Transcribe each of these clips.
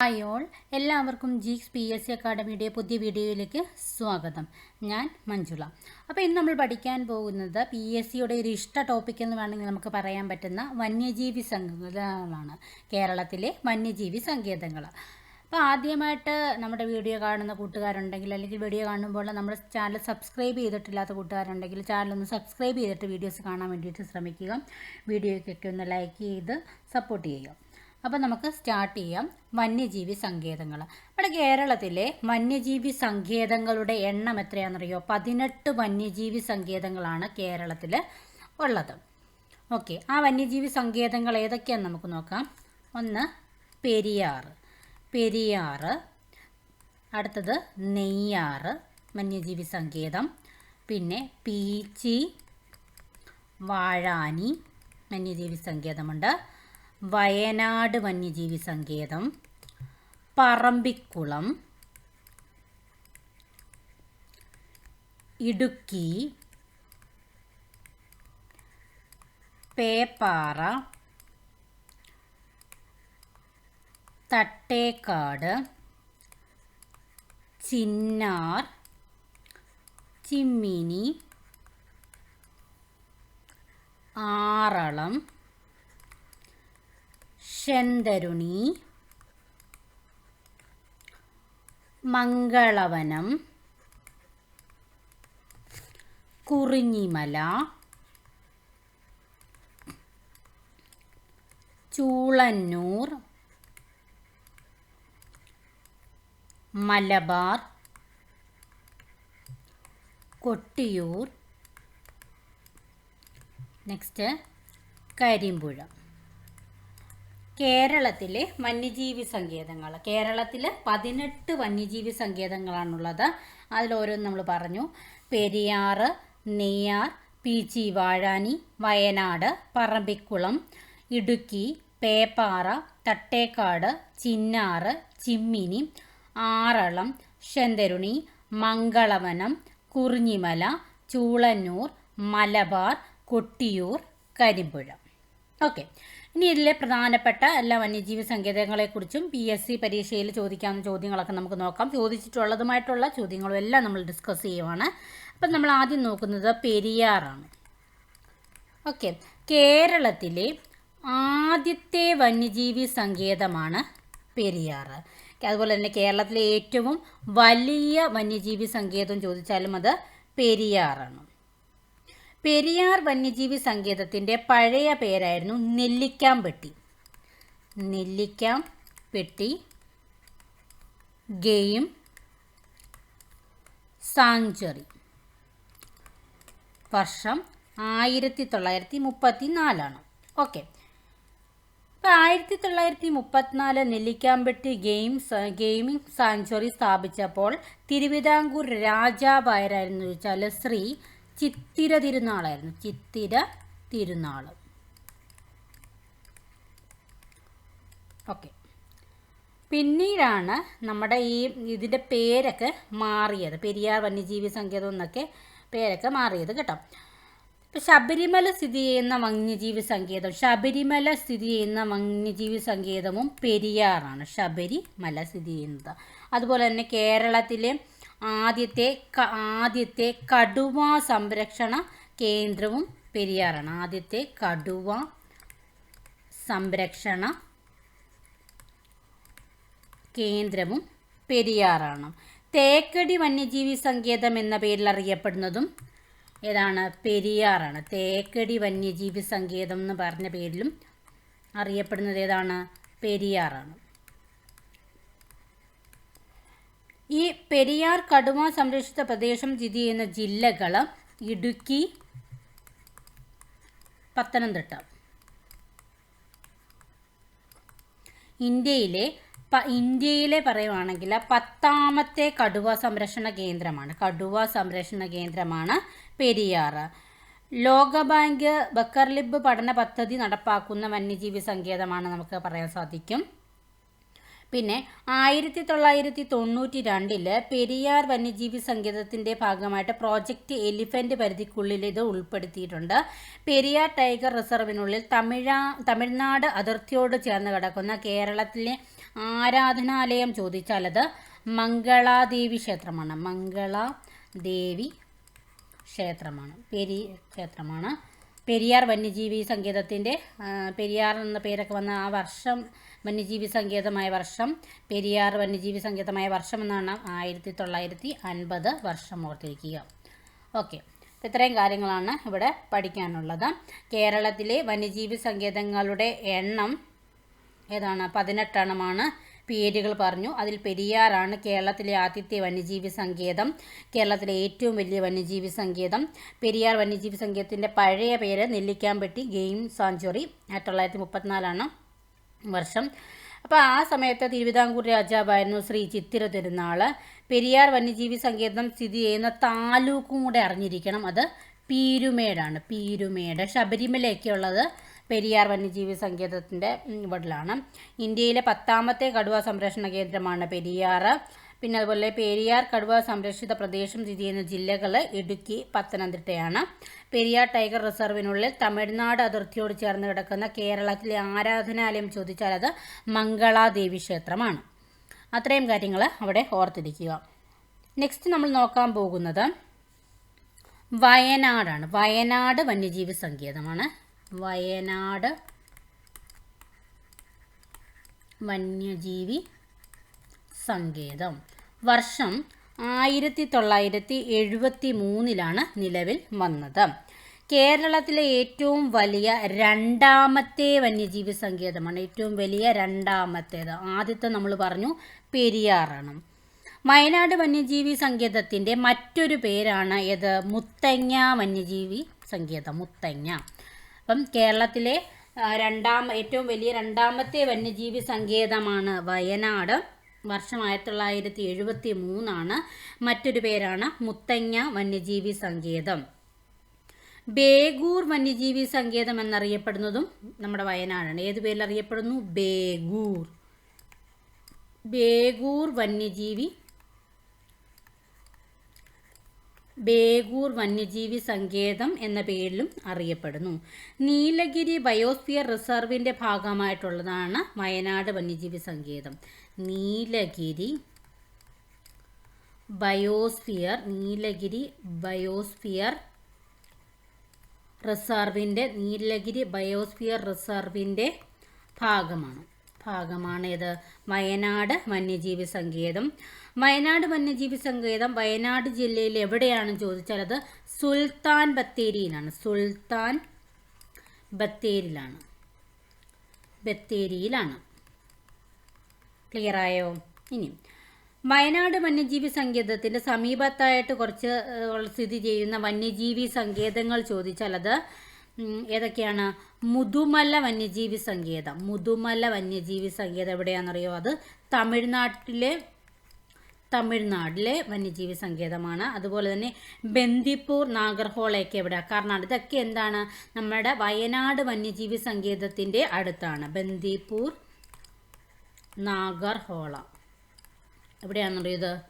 Hi all എല്ലാവർക്കും Geeks P S C അക്കാഡമിയുടെ പുതിയ വീഡിയോയിലേക്ക് സ്വാഗതം. ഞാൻ മഞ്ജുള. അപ്പോൾ ഇന്ന് നമ്മൾ പഠിക്കാൻ പോകുന്നത് പി എസ് സിയുടെ ഒരു ഇഷ്ട ടോപ്പിക് എന്ന് വേണമെങ്കിൽ നമുക്ക് പറയാൻ പറ്റുന്ന വന്യജീവി സങ്കേതങ്ങളാണ് കേരളത്തിലെ വന്യജീവി സങ്കേതങ്ങൾ. അപ്പോൾ ആദ്യമായിട്ട് നമ്മുടെ വീഡിയോ കാണുന്ന കൂട്ടുകാരുണ്ടെങ്കിൽ അല്ലെങ്കിൽ വീഡിയോ കാണുമ്പോൾ നമ്മുടെ ചാനൽ സബ്സ്ക്രൈബ് ചെയ്തിട്ടില്ലാത്ത കൂട്ടുകാരുണ്ടെങ്കിൽ ചാനൽ ഒന്ന് സബ്സ്ക്രൈബ് ചെയ്തിട്ട് വീഡിയോസ് കാണാൻ വേണ്ടിയിട്ട് ശ്രമിക്കുക. വീഡിയോയ്ക്കൊക്കെ ഒന്ന് ലൈക്ക് ചെയ്ത് സപ്പോർട്ട് ചെയ്യുക. അപ്പോൾ നമുക്ക് സ്റ്റാർട്ട് ചെയ്യാം. വന്യജീവി സങ്കേതങ്ങൾ നമ്മുടെ കേരളത്തിലെ വന്യജീവി സങ്കേതങ്ങളുടെ എണ്ണം എത്രയാണെന്നറിയോ? പതിനെട്ട് വന്യജീവി സങ്കേതങ്ങളാണ് കേരളത്തിൽ ഉള്ളത്. ഓക്കെ ആ വന്യജീവി സങ്കേതങ്ങൾ ഏതൊക്കെയാണെന്ന് നമുക്ക് നോക്കാം. ഒന്ന് പെരിയാർ പെരിയാർ അടുത്തത് നെയ്യാറ് വന്യജീവി സങ്കേതം. പിന്നെ പീച്ചി വാഴാനി വന്യജീവി സങ്കേതമുണ്ട്. വയനാട് വന്യജീവി സങ്കേതം പറമ്പിക്കുളം ഇടുക്കി പേപ്പാറ തട്ടേക്കാട് ചിന്നാർ ചിമ്മിനി ആറളം ശെന്തരുണി മംഗളവനം കുറിഞ്ഞിമല ചൂളന്നൂർ മലബാർ കൊട്ടിയൂർ നെക്സ്റ്റ് കരിമ്പുഴ. കേരളത്തിലെ വന്യജീവി സങ്കേതങ്ങൾ കേരളത്തിൽ പതിനെട്ട് വന്യജീവി സങ്കേതങ്ങളാണുള്ളത്. അതിലോരോന്ന് നമ്മൾ പറഞ്ഞു. പെരിയാറ് നെയ്യാർ പീച്ചി വാഴാനി വയനാട് പറമ്പിക്കുളം ഇടുക്കി പേപ്പാറ തട്ടേക്കാട് ചിന്നാറ് ചിമ്മിനി ആറളം ശെന്തരുണി മംഗളവനം കുറിഞ്ഞിമല ചൂളന്നൂർ മലബാർ കൊട്ടിയൂർ കരിമ്പുഴ. ഓക്കെ. ഇനി ഇതിലെ പ്രധാനപ്പെട്ട എല്ലാ വന്യജീവി സങ്കേതങ്ങളെക്കുറിച്ചും പി എസ് സി പരീക്ഷയിൽ ചോദിക്കാവുന്ന ചോദ്യങ്ങളൊക്കെ നമുക്ക് നോക്കാം. ചോദിച്ചിട്ടുള്ളതുമായിട്ടുള്ള ചോദ്യങ്ങളും എല്ലാം നമ്മൾ ഡിസ്കസ് ചെയ്യുവാണ്. അപ്പം നമ്മൾ ആദ്യം നോക്കുന്നത് പെരിയാറാണ്. ഓക്കെ. കേരളത്തിലെ ആദ്യത്തെ വന്യജീവി സങ്കേതമാണ് പെരിയാർ അതുപോലെ തന്നെ കേരളത്തിലെ ഏറ്റവും വലിയ വന്യജീവി സങ്കേതം ചോദിച്ചാലും അത് പെരിയാറാണ്. പെരിയാർ വന്യജീവി സങ്കേതത്തിന്റെ പഴയ പേരായിരുന്നു നെല്ലിക്കാംപെട്ടി. നെല്ലിക്കാം പെട്ടി ഗെയിം സാങ്ച്വറി വർഷം ആയിരത്തി തൊള്ളായിരത്തി മുപ്പത്തി നാലാണ് ഓക്കെ. ഇപ്പോൾ ആയിരത്തി തൊള്ളായിരത്തി മുപ്പത്തിനാല് നെല്ലിക്കാമ്പെട്ടി ഗെയിം ഗെയിമിംഗ് സാങ്ച്വറി സ്ഥാപിച്ചപ്പോൾ തിരുവിതാംകൂർ രാജാവായിരുന്നു ചോദിച്ചാൽ ശ്രീ ചിത്തിര തിരുനാളായിരുന്നു. ചിത്തിര തിരുനാൾ ഓക്കെ. പിന്നീടാണ് നമ്മുടെ ഈ ഇതിന്റെ പേരൊക്കെ മാറിയത്. പെരിയാർ വന്യജീവി സങ്കേതം എന്നൊക്കെ പേരൊക്കെ മാറിയത് കേട്ടോ. ഇപ്പം ശബരിമല സ്ഥിതി ചെയ്യുന്ന വന്യജീവി സങ്കേതം ശബരിമല സ്ഥിതി ചെയ്യുന്ന വന്യജീവി സങ്കേതവും പെരിയാറാണ് ശബരിമല സ്ഥിതി ചെയ്യുന്നത്. അതുപോലെ തന്നെ കേരളത്തിലെ ആദ്യത്തെ ആദ്യത്തെ കടുവ സംരക്ഷണ കേന്ദ്രവും പെരിയാറാണ്. ആദ്യത്തെ കടുവ സംരക്ഷണ കേന്ദ്രവും പെരിയാറാണ്. തേക്കടി വന്യജീവി സങ്കേതം എന്ന പേരിൽ അറിയപ്പെടുന്നതും ഏതാണ്? പെരിയാറാണ്. തേക്കടി വന്യജീവി സങ്കേതം എന്ന് പറഞ്ഞ പേരിലും അറിയപ്പെടുന്നത് ഏതാണ്? പെരിയാറാണ്. ഈ പെരിയാർ കടുവ സംരക്ഷിത പ്രദേശം സ്ഥിതി ചെയ്യുന്ന ജില്ലകൾ ഇടുക്കി പത്തനംതിട്ട. ഇന്ത്യയിലെ ഇന്ത്യയിലെ പറയുവാണെങ്കിൽ പത്താമത്തെ കടുവ സംരക്ഷണ കേന്ദ്രമാണ്. കടുവ സംരക്ഷണ കേന്ദ്രമാണ് പെരിയാർ. ലോകബാങ്ക് ബക്കർലിബ് പഠന പദ്ധതി നടപ്പാക്കുന്ന വന്യജീവി സങ്കേതമാണ് നമുക്ക് പറയാൻ സാധിക്കും. പിന്നെ ആയിരത്തി തൊള്ളായിരത്തി തൊണ്ണൂറ്റി രണ്ടിൽ പെരിയാർ വന്യജീവി സങ്കേതത്തിന്റെ ഭാഗമായിട്ട് പ്രോജക്റ്റ് എലിഫന്റ് പരിധിക്കുള്ളിൽ ഇത് ഉൾപ്പെടുത്തിയിട്ടുണ്ട്. പെരിയാർ ടൈഗർ റിസർവിനുള്ളിൽ തമിഴ തമിഴ്നാട് അതിർത്തിയോട് ചേർന്ന് കിടക്കുന്ന കേരളത്തിലെ ആരാധനാലയം ചോദിച്ചാൽ അത് മംഗളാദേവി ക്ഷേത്രമാണ്. മംഗളാദേവി ക്ഷേത്രമാണ്. പെരി ക്ഷേത്രമാണ്. പെരിയാർ വന്യജീവി സങ്കേതത്തിന്റെ പെരിയാർ എന്ന പേരൊക്കെ വന്ന ആ വർഷം വന്യജീവി സങ്കേതമായ വർഷം പെരിയാർ വന്യജീവി സങ്കേതമായ വർഷം എന്നാണ് ആയിരത്തി തൊള്ളായിരത്തി അൻപത് വർഷം ഓർത്തിരിക്കുക. ഓക്കെ. ഇത്രയും കാര്യങ്ങളാണ് ഇവിടെ പഠിക്കാനുള്ളത്. കേരളത്തിലെ വന്യജീവി സങ്കേതങ്ങളുടെ എണ്ണം ഏതാണ്? പതിനെട്ടെണ്ണമാണ് പേരുകൾ പറഞ്ഞു. അതിൽ പെരിയാറാണ് കേരളത്തിലെ ആദ്യത്തെ വന്യജീവി സങ്കേതം. കേരളത്തിലെ ഏറ്റവും വലിയ വന്യജീവി സങ്കേതം. പെരിയാർ വന്യജീവി സങ്കേതത്തിന്റെ പഴയ പേര് നെല്ലിക്കാമ്പെട്ടി ഗെയിം സാഞ്ചുറി ആയിരത്തി തൊള്ളായിരത്തി മുപ്പത്തിനാലാണ് വർഷം. അപ്പോൾ ആ സമയത്ത് തിരുവിതാംകൂർ രാജാവായിരുന്നു ശ്രീ ചിത്തിര തിരുനാൾ പെരിയാർ വന്യജീവി സങ്കേതം സ്ഥിതി ചെയ്യുന്ന താലൂക്കും കൂടെ അറിഞ്ഞിരിക്കണം. അത് പീരുമേടാണ്. പീരുമേട്. ശബരിമലയൊക്കെ ഉള്ളത് പെരിയാർ വന്യജീവി സങ്കേതത്തിന്റെ ഇവിടെയാണ് ഇന്ത്യയിലെ പത്താമത്തെ കടുവ സംരക്ഷണ കേന്ദ്രമാണ് പെരിയാർ പിന്നെ അതുപോലെ പെരിയാർ കടുവ സംരക്ഷിത പ്രദേശം സ്ഥിതി ചെയ്യുന്ന ജില്ലകൾ ഇടുക്കി പത്തനംതിട്ടയാണ്. പെരിയാർ ടൈഗർ റിസർവിനുള്ളിൽ തമിഴ്നാട് അതിർത്തിയോട് ചേർന്ന് കിടക്കുന്ന കേരളത്തിലെ ആരാധനാലയം ചോദിച്ചാൽ അത് മംഗളാദേവി ക്ഷേത്രമാണ്. അത്രയും കാര്യങ്ങൾ അവിടെ ഓർത്തിരിക്കുക. നെക്സ്റ്റ് നമ്മൾ നോക്കാൻ പോകുന്നത് വയനാടാണ്. വയനാട് വന്യജീവി സങ്കേതമാണ്. വയനാട് വന്യജീവി സങ്കേതം. വർഷം ആയിരത്തി തൊള്ളായിരത്തി എഴുപത്തി മൂന്നിലാണ് നിലവിൽ വന്നത്. കേരളത്തിലെ ഏറ്റവും വലിയ രണ്ടാമത്തെ വന്യജീവി സങ്കേതമാണ്. ഏറ്റവും വലിയ രണ്ടാമത്തേത്. ആദ്യത്തെ നമ്മൾ പറഞ്ഞു പെരിയാറാണ്. വയനാട് വന്യജീവി സങ്കേതത്തിന്റെ മറ്റൊരു പേരാണ് ഏത്? മുത്തങ്ങ വന്യജീവി സങ്കേതം. മുത്തങ്ങ. അപ്പം കേരളത്തിലെ രണ്ടാം ഏറ്റവും വലിയ രണ്ടാമത്തെ വന്യജീവി സങ്കേതമാണ് വയനാട്. വർഷം ആയിരത്തി തൊള്ളായിരത്തി എഴുപത്തി മൂന്നാണ് മറ്റൊരു പേരാണ് മുത്തങ്ങ വന്യജീവി സങ്കേതം. ബേഗൂർ വന്യജീവി സങ്കേതം എന്നറിയപ്പെടുന്നതും നമ്മുടെ വയനാടാണ്. ഏത് പേരിൽ അറിയപ്പെടുന്നു ബേഗൂർ. ബേഗൂർ വന്യജീവി ബേഗൂർ വന്യജീവി സങ്കേതം എന്ന പേരിലും അറിയപ്പെടുന്നു. നീലഗിരി ബയോസ്ഫിയർ റിസർവിന്റെ ഭാഗമായിട്ടുള്ളതാണ് വയനാട് വന്യജീവി സങ്കേതം. നീലഗിരി ബയോസ്ഫിയർ നീലഗിരി ബയോസ്ഫിയർ റിസർവിന്റെ നീലഗിരി ബയോസ്ഫിയർ റിസർവിന്റെ ഭാഗമാണ്. ഭാഗമാണ് ഇത് വയനാട് വന്യജീവി സങ്കേതം. വയനാട് വന്യജീവി സങ്കേതം വയനാട് ജില്ലയിൽ എവിടെയാണ് ചോദിച്ചാൽ അത് സുൽത്താൻ ബത്തേരിയിലാണ്. സുൽത്താൻ ബത്തേരിയിലാണ്. ബത്തേരിയിലാണ്. ക്ലിയർ ആയോ ഇനി. വയനാട് വന്യജീവി സങ്കേതത്തിന്റെ സമീപത്തായിട്ട് കുറച്ച് സ്ഥിതി ചെയ്യുന്ന വന്യജീവി സങ്കേതങ്ങൾ ചോദിച്ചാൽ അത് ഏതൊക്കെയാണ്? മുതുമല വന്യജീവി സങ്കേതം. മുതുമല വന്യജീവി സങ്കേതം എവിടെയാണെന്നറിയോ? അത് തമിഴ്നാട്ടിലെ തമിഴ്നാട്ടിലെ വന്യജീവി സങ്കേതമാണ്. അതുപോലെ തന്നെ ബന്ദിപ്പൂർ നാഗർഹോളയൊക്കെ എവിടെയാണ് കർണാടക ഇതൊക്കെ എന്താണ്? നമ്മുടെ വയനാട് വന്യജീവി സങ്കേതത്തിന്റെ അടുത്താണ്. ബന്ദിപ്പൂർ നാഗർഹോള. എവിടെയാണെന്നറിയോ ഇത്?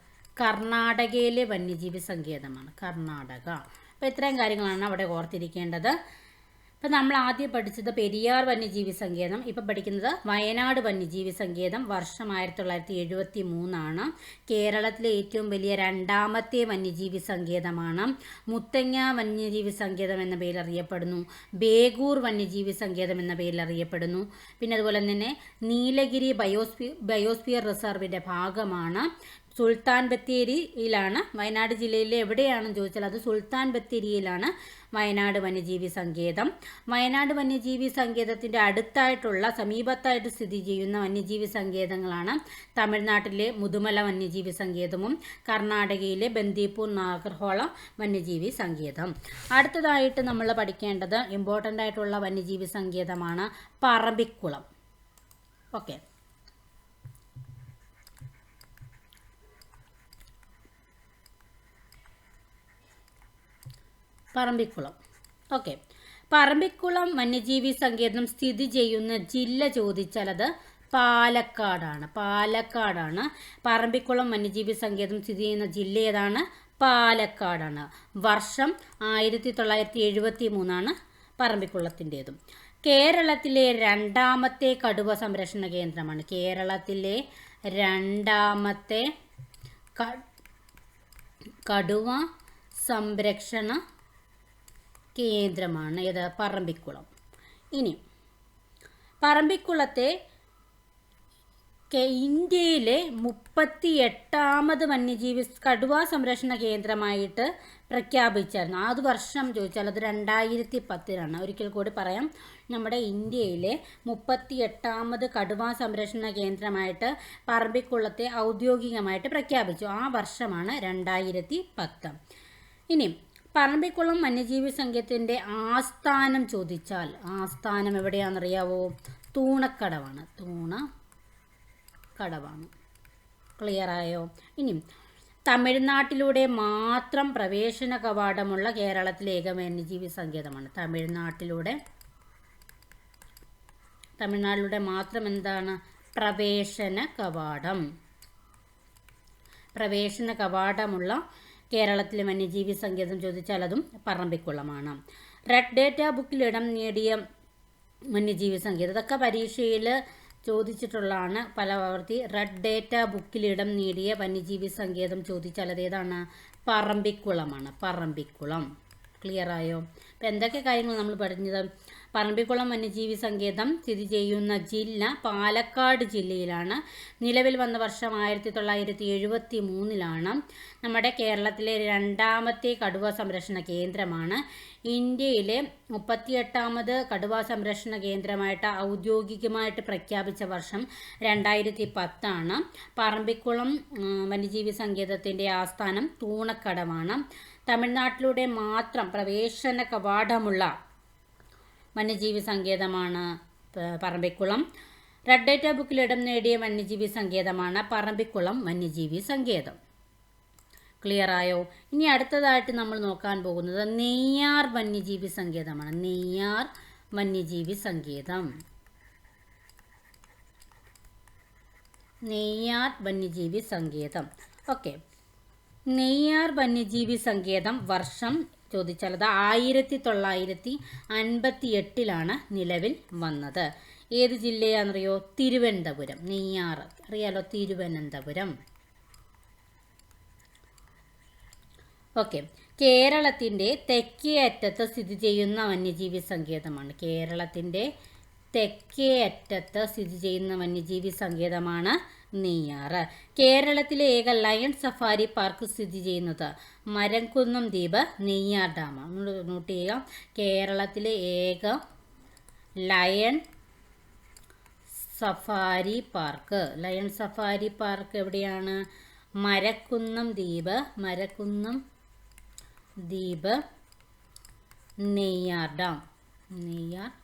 കർണാടകയിലെ വന്യജീവി സങ്കേതമാണ്. കർണാടക. അപ്പോൾ ഇത്രയും കാര്യങ്ങളാണ് അവിടെ ഓർത്തിരിക്കേണ്ടത്. ഇപ്പം നമ്മൾ ആദ്യം പഠിച്ചത് പെരിയാർ വന്യജീവി സങ്കേതം. ഇപ്പം പഠിക്കുന്നത് വയനാട് വന്യജീവി സങ്കേതം. വർഷം ആയിരത്തി തൊള്ളായിരത്തി എഴുപത്തി മൂന്നാണ് കേരളത്തിലെ ഏറ്റവും വലിയ രണ്ടാമത്തെ വന്യജീവി സങ്കേതമാണ്. മുത്തങ്ങ വന്യജീവി സങ്കേതം എന്ന പേരിൽ അറിയപ്പെടുന്നു. ബേഗൂർ വന്യജീവി സങ്കേതം എന്ന പേരിൽ അറിയപ്പെടുന്നു. പിന്നെ അതുപോലെ തന്നെ നീലഗിരി ബയോസ്പി ബയോസ്ഫിയർ റിസർവിന്റെ ഭാഗമാണ്. സുൽത്താൻ ബത്തേരിയിലാണ്. വയനാട് ജില്ലയിലെ എവിടെയാണെന്ന് ചോദിച്ചാൽ അത് സുൽത്താൻ ബത്തേരിയിലാണ് വയനാട് വന്യജീവി സങ്കേതം. വയനാട് വന്യജീവി സങ്കേതത്തിന്റെ അടുത്തായിട്ടുള്ള സമീപത്തായിട്ട് സ്ഥിതി ചെയ്യുന്ന വന്യജീവി സങ്കേതങ്ങളാണ് തമിഴ്നാട്ടിലെ മുതുമല വന്യജീവി സങ്കേതവും കർണാടകയിലെ ബന്ദിപ്പൂർ നാഗർഹോള വന്യജീവി സങ്കേതം. അടുത്തതായിട്ട് നമ്മൾ പഠിക്കേണ്ടത് ഇമ്പോർട്ടന്റ് ആയിട്ടുള്ള വന്യജീവി സങ്കേതമാണ് പറമ്പിക്കുളം. ഓക്കെ പറമ്പിക്കുളം. ഓക്കെ പറമ്പിക്കുളം വന്യജീവി സങ്കേതം സ്ഥിതി ചെയ്യുന്ന ജില്ല ചോദിച്ചാൽ അത് പാലക്കാടാണ്. പാലക്കാടാണ്. പറമ്പിക്കുളം വന്യജീവി സങ്കേതം സ്ഥിതി ചെയ്യുന്ന ജില്ല ഏതാണ്? പാലക്കാടാണ്. വർഷം ആയിരത്തി തൊള്ളായിരത്തി എഴുപത്തി മൂന്നാണ് പറമ്പിക്കുളത്തിന്റേതും. കേരളത്തിലെ രണ്ടാമത്തെ കടുവ സംരക്ഷണ കേന്ദ്രമാണ്. കേരളത്തിലെ രണ്ടാമത്തെ കടുവ സംരക്ഷണ കേന്ദ്രമാണ് ഏത്? പറമ്പിക്കുളം. ഇനി പറമ്പിക്കുളത്തെ ഇന്ത്യയിലെ മുപ്പത്തി എട്ടാമത് വന്യജീവി കടുവ സംരക്ഷണ കേന്ദ്രമായിട്ട് പ്രഖ്യാപിച്ചായിരുന്നു. അത് വർഷം ചോദിച്ചാൽ അത് രണ്ടായിരത്തി പത്തിലാണ് ഒരിക്കൽ കൂടി പറയാം നമ്മുടെ ഇന്ത്യയിലെ മുപ്പത്തി എട്ടാമത് കടുവ സംരക്ഷണ കേന്ദ്രമായിട്ട് പറമ്പിക്കുളത്തെ ഔദ്യോഗികമായിട്ട് പ്രഖ്യാപിച്ചു. ആ വർഷമാണ് രണ്ടായിരത്തി പത്ത് ഇനി പറമ്പിക്കുളം വന്യജീവി സംഘത്തിന്റെ ആസ്ഥാനം ചോദിച്ചാൽ ആസ്ഥാനം എവിടെയാണെന്നറിയാവോ? തൂണക്കടവാണ്. തൂണ കടവാണ് ക്ലിയർ ആയോ? ഇനി തമിഴ്നാട്ടിലൂടെ മാത്രം പ്രവേശന കവാടമുള്ള കേരളത്തിലെ ഏക വന്യജീവി സങ്കേതമാണ്. തമിഴ്നാട്ടിലൂടെ തമിഴ്നാട്ടിലൂടെ മാത്രം എന്താണ്? പ്രവേശന കവാടം. പ്രവേശന കവാടമുള്ള കേരളത്തിലെ വന്യജീവി സങ്കേതം ചോദിച്ചാൽ അതും പറമ്പിക്കുളമാണ്. റെഡ് ഡേറ്റ ബുക്കിൽ ഇടം നേടിയ വന്യജീവി സങ്കേതം. ഇതൊക്കെ പരീക്ഷയിൽ ചോദിച്ചിട്ടുള്ളതാണ്. പല ആവർത്തി റെഡ് ഡേറ്റ ബുക്കിൽ ഇടം നേടിയ വന്യജീവി സങ്കേതം ചോദിച്ചാൽ അതേതാണ് പറമ്പിക്കുളമാണ്. പറമ്പിക്കുളം. ക്ലിയർ ആയോ? അപ്പം എന്തൊക്കെ കാര്യങ്ങൾ നമ്മൾ പഠിച്ചത്? പറമ്പിക്കുളം വന്യജീവി സങ്കേതം സ്ഥിതി ചെയ്യുന്ന ജില്ല പാലക്കാട് ജില്ലയിലാണ്. നിലവിൽ വന്ന വർഷം ആയിരത്തി തൊള്ളായിരത്തി എഴുപത്തി മൂന്നിലാണ് നമ്മുടെ കേരളത്തിലെ രണ്ടാമത്തെ കടുവ സംരക്ഷണ കേന്ദ്രമാണ്. ഇന്ത്യയിലെ മുപ്പത്തിയെട്ടാമത് കടുവ സംരക്ഷണ കേന്ദ്രമായിട്ട് ഔദ്യോഗികമായിട്ട് പ്രഖ്യാപിച്ച വർഷം രണ്ടായിരത്തി പത്താണ് പറമ്പിക്കുളം വന്യജീവി സങ്കേതത്തിന്റെ ആസ്ഥാനം തൂണക്കടവാണ്. തമിഴ്നാട്ടിലൂടെ മാത്രം പ്രവേശന കവാടമുള്ള വന്യജീവി സങ്കേതമാണ് പറമ്പിക്കുളം. റെഡ് ഡേറ്റ ബുക്കിൽ ഇടം നേടിയ വന്യജീവി സങ്കേതമാണ് പറമ്പിക്കുളം വന്യജീവി സങ്കേതം. ക്ലിയർ ആയോ? ഇനി അടുത്തതായിട്ട് നമ്മൾ നോക്കാൻ പോകുന്നത് നെയ്യാർ വന്യജീവി സങ്കേതമാണ്. നെയ്യാർ വന്യജീവി സങ്കേതം. നെയ്യാർ വന്യജീവി സങ്കേതം. ഓക്കെ നെയ്യാർ വന്യജീവി സങ്കേതം വർഷം ചോദിച്ചാൽ അത് ആയിരത്തി തൊള്ളായിരത്തി അൻപത്തി എട്ടിലാണ് നിലവിൽ വന്നത്. ഏത് ജില്ലയാണെന്നറിയോ? തിരുവനന്തപുരം. നെയ്യാർ അറിയാലോ തിരുവനന്തപുരം? ഓക്കെ. കേരളത്തിന്റെ തെക്കേ അറ്റത്ത് സ്ഥിതി ചെയ്യുന്ന വന്യജീവി സങ്കേതമാണ് കേരളത്തിന്റെ തെക്കേ അറ്റത്ത് സ്ഥിതി ചെയ്യുന്ന വന്യജീവി സങ്കേതമാണ് നെയ്യാറ്. കേരളത്തിലെ ഏക ലയൺ സഫാരി പാർക്ക് സ്ഥിതി ചെയ്യുന്നത് മരംകുന്നം ദ്വീപ് നെയ്യാർ ഡാമാണ്. നോട്ട് ചെയ്യുക. കേരളത്തിലെ ഏക lion safari park. Lion safari park എവിടെയാണ്? മരക്കുന്നം ദ്വീപ് മരക്കുന്നം ദ്വീപ് Neyyar dam. Neyyar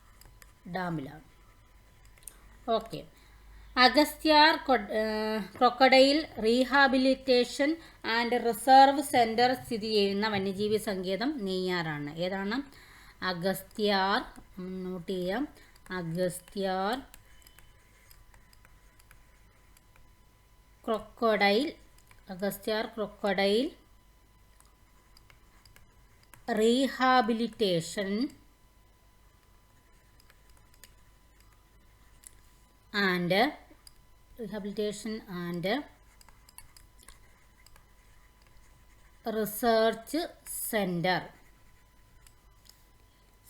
ഡാമിലാണ്. Okay. Agasthyar crocodile rehabilitation and reserve centre സ്ഥിതി ചെയ്യുന്ന വന്യജീവി സങ്കേതം നെയ്യാറാണ്. ഏതാണ്? അഗസ്ത്യാർ നോട്ട് ചെയ്യാം. Agasthyar crocodile Agasthyar crocodile rehabilitation and rehabilitation and research centre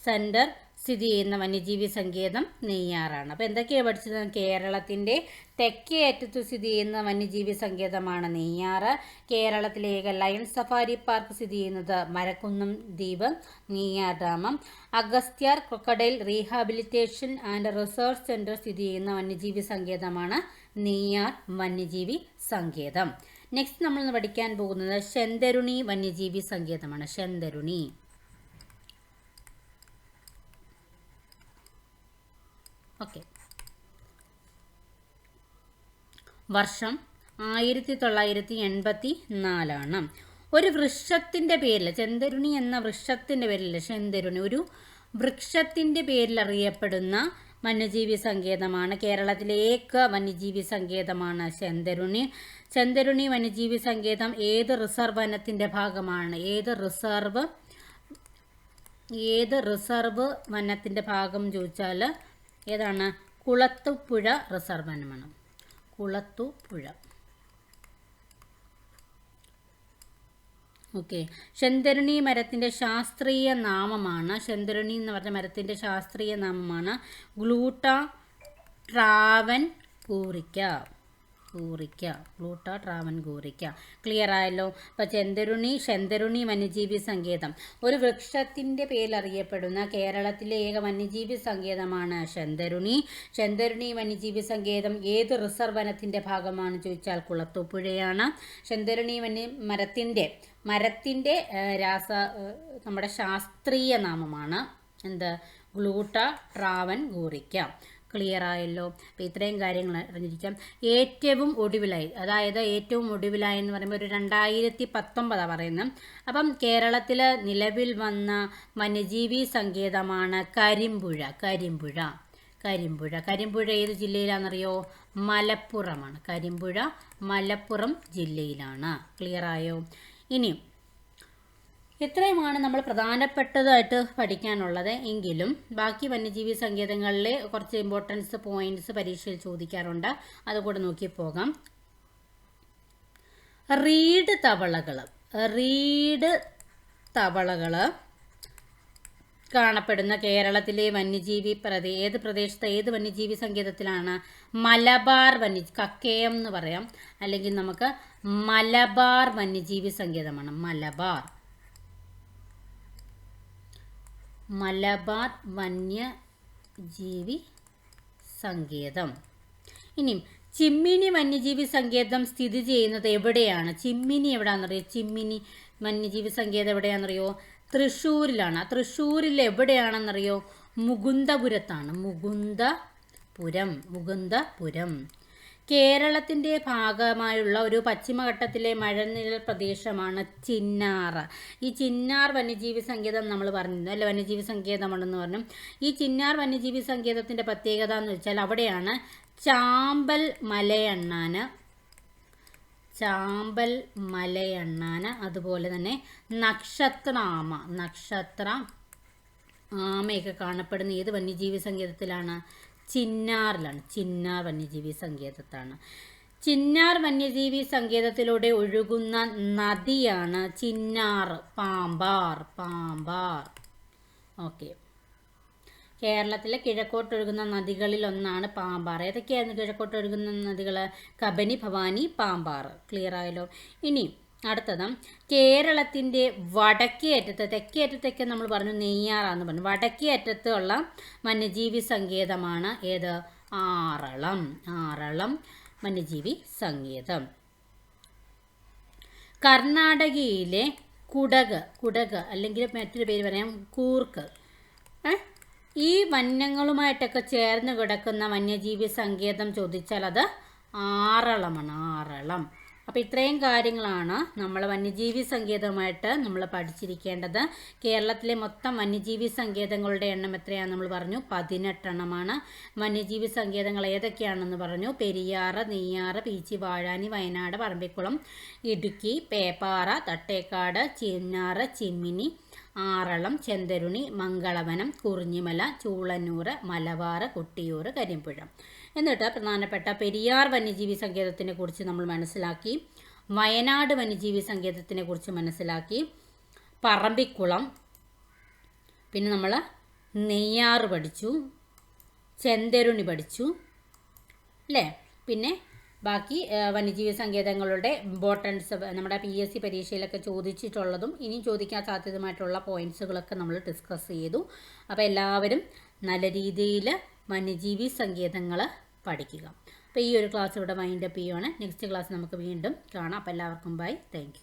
centre സ്ഥിതി ചെയ്യുന്ന വന്യജീവി സങ്കേതം നെയ്യാറാണ്. അപ്പോൾ എന്തൊക്കെയാണ് പഠിച്ചത്? കേരളത്തിന്റെ തെക്കേ അറ്റത്ത് സ്ഥിതി ചെയ്യുന്ന വന്യജീവി സങ്കേതമാണ് നെയ്യാറ്. കേരളത്തിലെ ഏക ലയൺ സഫാരി പാർക്ക് സ്ഥിതി ചെയ്യുന്നത് മരക്കുന്നം ദ്വീപ് Neyyar ഡാമം. Agasthyar crocodile rehabilitation and research centre സ്ഥിതി ചെയ്യുന്ന വന്യജീവി സങ്കേതമാണ് നെയ്യാർ വന്യജീവി സങ്കേതം. നെക്സ്റ്റ് നമ്മൾ പഠിക്കാൻ പോകുന്നത് ശെന്തരുണി വന്യജീവി സങ്കേതമാണ്. ശെന്തരുണി. ഓക്കെ. വർഷം ആയിരത്തി തൊള്ളായിരത്തി എൺപത്തി നാലാണ് ഒരു വൃക്ഷത്തിന്റെ പേരിൽ ചെന്തരുണി എന്ന വൃക്ഷത്തിന്റെ പേരിൽ ചെന്തരുണി ഒരു വൃക്ഷത്തിന്റെ പേരിൽ അറിയപ്പെടുന്ന വന്യജീവി സങ്കേതമാണ്. കേരളത്തിലെ ഏക വന്യജീവി സങ്കേതമാണ് ചെന്തരുണി. ചെന്തരുണി വന്യജീവി സങ്കേതം ഏത് റിസർവ് വനത്തിന്റെ ഭാഗമാണ്? ഏത് റിസർവ് ഏത് റിസർവ് വനത്തിന്റെ ഭാഗം ചോദിച്ചാൽ ഏതാണ്? കുളത്തുപുഴ റിസർവ് വനമാണ് കുളത്തുപുഴ. ഓക്കെ ശന്തരുണി മരത്തിന്റെ ശാസ്ത്രീയ നാമമാണ്. ശന്തരുണി എന്ന് പറഞ്ഞ മരത്തിന്റെ ശാസ്ത്രീയ നാമമാണ്. ഗ്ലൂട്ട ട്രാവൻ കൂറിക്ക കൂറിക്ക ഗ്ലൂട്ട ട്രാവൻ ഗൂറിക്ക. ക്ലിയർ ആയല്ലോ? അപ്പോൾ ചെന്തരുണി ശന്തരുണി വന്യജീവി സങ്കേതം. ഒരു വൃക്ഷത്തിന്റെ പേരിൽ അറിയപ്പെടുന്ന കേരളത്തിലെ ഏക വന്യജീവി സങ്കേതമാണ് ശന്തരുണി. ശന്തരുണി വന്യജീവി സങ്കേതം ഏത് റിസർവ് വനത്തിന്റെ ഭാഗമാണ് ചോദിച്ചാൽ കുളത്തൂപ്പുഴയാണ്. ശന്തരുണി വന്യ മരത്തിന്റെ മരത്തിന്റെ രാസ നമ്മുടെ ശാസ്ത്രീയ നാമമാണ്. എന്ത്? ഗ്ലൂട്ട ട്രാവൻ ഗൂറിക്ക. ക്ലിയർ ആയല്ലോ. അപ്പോൾ ഇത്രയും കാര്യങ്ങൾ അറിഞ്ഞിരിക്കാം. ഏറ്റവും ഒടുവിലായി അതായത് ഏറ്റവും ഒടുവിലായി എന്ന് പറയുമ്പോൾ ഒരു രണ്ടായിരത്തി പത്തൊമ്പതാണ് പറയുന്നത് അപ്പം കേരളത്തിൽ നിലവിൽ വന്ന വന്യജീവി സങ്കേതമാണ് കരിമ്പുഴ. കരിമ്പുഴ കരിമ്പുഴ. കരിമ്പുഴ ഏത് ജില്ലയിലാണെന്നറിയോ? മലപ്പുറമാണ്. കരിമ്പുഴ മലപ്പുറം ജില്ലയിലാണ്. ക്ലിയർ ആയോ? ഇനി ഇത്രയുമാണ് നമ്മൾ പ്രധാനപ്പെട്ടതായിട്ട് പഠിക്കാനുള്ളത്. എങ്കിലും ബാക്കി വന്യജീവി സങ്കേതങ്ങളിലെ കുറച്ച് ഇമ്പോർട്ടൻസ് പോയിന്റ്സ് പരീക്ഷയിൽ ചോദിക്കാറുണ്ട്. അതുകൂടെ നോക്കി പോകാം. റീഡ് തവളകൾ റീഡ് തവളകൾ കാണപ്പെടുന്ന കേരളത്തിലെ വന്യജീവി പ്രദേ ഏത് പ്രദേശത്ത് ഏത് വന്യജീവി സങ്കേതത്തിലാണ്? മലബാർ വന്യ കക്കയം എന്ന് പറയാം. അല്ലെങ്കിൽ നമുക്ക് മലബാർ വന്യജീവി സങ്കേതമാണ്. മലബാർ. മലബാർ വന്യജീവി സങ്കേതം. ഇനിയും ചിമ്മിനി വന്യജീവി സങ്കേതം സ്ഥിതി ചെയ്യുന്നത് എവിടെയാണ്? ചിമ്മിനി എവിടെയാണെന്നറിയോ ചിമ്മിനി വന്യജീവി സങ്കേതം എവിടെയാണെന്നറിയോ തൃശ്ശൂരിലാണ്. തൃശ്ശൂരിൽ എവിടെയാണെന്നറിയോ? മുകുന്ദപുരത്താണ്. മുകുന്ദപുരം. മുകുന്ദപുരം. കേരളത്തിന്റെ ഭാഗമായുള്ള ഒരു പശ്ചിമഘട്ടത്തിലെ മഴനിഴൽ പ്രദേശമാണ് ചിന്നാർ. ഈ ചിന്നാർ വന്യജീവി സങ്കേതം നമ്മൾ പറഞ്ഞിരുന്നു. അല്ലെ? വന്യജീവി സങ്കേതമാണെന്ന് പറഞ്ഞു. ഈ ചിന്നാർ വന്യജീവി സങ്കേതത്തിന്റെ പ്രത്യേകത എന്ന് വെച്ചാൽ അവിടെയാണ് ചാമ്പൽ മലയണ്ണാന് ചാമ്പൽ മലയണ്ണാന് അതുപോലെ തന്നെ നക്ഷത്രാമ നക്ഷത്ര ആമയൊക്കെ കാണപ്പെടുന്ന ഏത് വന്യജീവി സങ്കേതത്തിലാണ്? ചിന്നാറിലാണ്. ചിന്നാർ വന്യജീവി സങ്കേതത്താണ്. ചിന്നാർ വന്യജീവി സങ്കേതത്തിലൂടെ ഒഴുകുന്ന നദിയാണ് ചിന്നാർ. പാമ്പാർ പാമ്പാർ. ഓക്കെ. കേരളത്തിലെ കിഴക്കോട്ടൊഴുകുന്ന നദികളിൽ ഒന്നാണ് പാമ്പാർ. ഏതൊക്കെയായിരുന്നു കിഴക്കോട്ടൊഴുകുന്ന നദികൾ കബനി ഭവാനി പാമ്പാർ. ക്ലിയർ ആയല്ലോ. ഇനി അടുത്തത് കേരളത്തിന്റെ വടക്കേ അറ്റത്ത് തെക്കേ അറ്റത്തൊക്കെ നമ്മൾ പറഞ്ഞു നെയ്യാറാന്ന് പറഞ്ഞു. വടക്കേ അറ്റത്തുള്ള വന്യജീവി സങ്കേതമാണ് ഏത്? ആറളം. ആറളം വന്യജീവി സങ്കേതം. കർണാടകയിലെ കുടക് കുടക് അല്ലെങ്കിൽ മറ്റൊരു പേര് പറയാം കൂർക്ക്. ഈ വന്യങ്ങളുമായിട്ടൊക്കെ ചേർന്ന് കിടക്കുന്ന വന്യജീവി സങ്കേതം ചോദിച്ചാൽ അത് ആറളമാണ് ആറളം. അപ്പോൾ ഇത്രയും കാര്യങ്ങളാണ് നമ്മൾ വന്യജീവി സങ്കേതമായിട്ട് നമ്മൾ പഠിച്ചിരിക്കേണ്ടത്. കേരളത്തിലെ മൊത്തം വന്യജീവി സങ്കേതങ്ങളുടെ എണ്ണം എത്രയാണെന്ന് നമ്മൾ പറഞ്ഞു. പതിനെട്ടെണ്ണമാണ്. വന്യജീവി സങ്കേതങ്ങൾ ഏതൊക്കെയാണെന്ന് പറഞ്ഞു. പെരിയാറ് നെയ്യാറ് പീച്ചി വാഴാനി വയനാട് പറമ്പിക്കുളം ഇടുക്കി പേപ്പാറ തട്ടേക്കാട് ചിന്നാറ് ചിമ്മിനി ആറളം ചെന്തരുണി മംഗളവനം കുറിഞ്ഞിമല ചൂളന്നൂർ മലബാർ കുട്ടിയൂർ കരിമ്പുഴ. എന്നിട്ട് പ്രധാനപ്പെട്ട പെരിയാർ വന്യജീവി സങ്കേതത്തിനെ കുറിച്ച് നമ്മൾ മനസ്സിലാക്കി വയനാട് വന്യജീവി സങ്കേതത്തിനെ കുറിച്ച് മനസ്സിലാക്കി പറമ്പിക്കുളം പിന്നെ നമ്മൾ നെയ്യാറ് പഠിച്ചു ചെന്തരുണി പഠിച്ചു അല്ലേ? പിന്നെ ബാക്കി വന്യജീവി സങ്കേതങ്ങളുടെ ഇമ്പോർട്ടൻസ് നമ്മുടെ പി എസ് സി പരീക്ഷയിലൊക്കെ ചോദിച്ചിട്ടുള്ളതും ഇനിയും ചോദിക്കാൻ സാധ്യതമായിട്ടുള്ള പോയിന്റ്സുകളൊക്കെ നമ്മൾ ഡിസ്കസ് ചെയ്തു. അപ്പോൾ എല്ലാവരും നല്ല രീതിയിൽ വന്യജീവി സങ്കേതങ്ങൾ പഠിക്കുക. അപ്പോൾ ഈ ഒരു ക്ലാസ് ഇവിടെ വൈൻഡപ്പ് ചെയ്യുവാണ്. നെക്സ്റ്റ് ക്ലാസ് നമുക്ക് വീണ്ടും കാണാം. അപ്പോൾ എല്ലാവർക്കും ബൈ താങ്ക്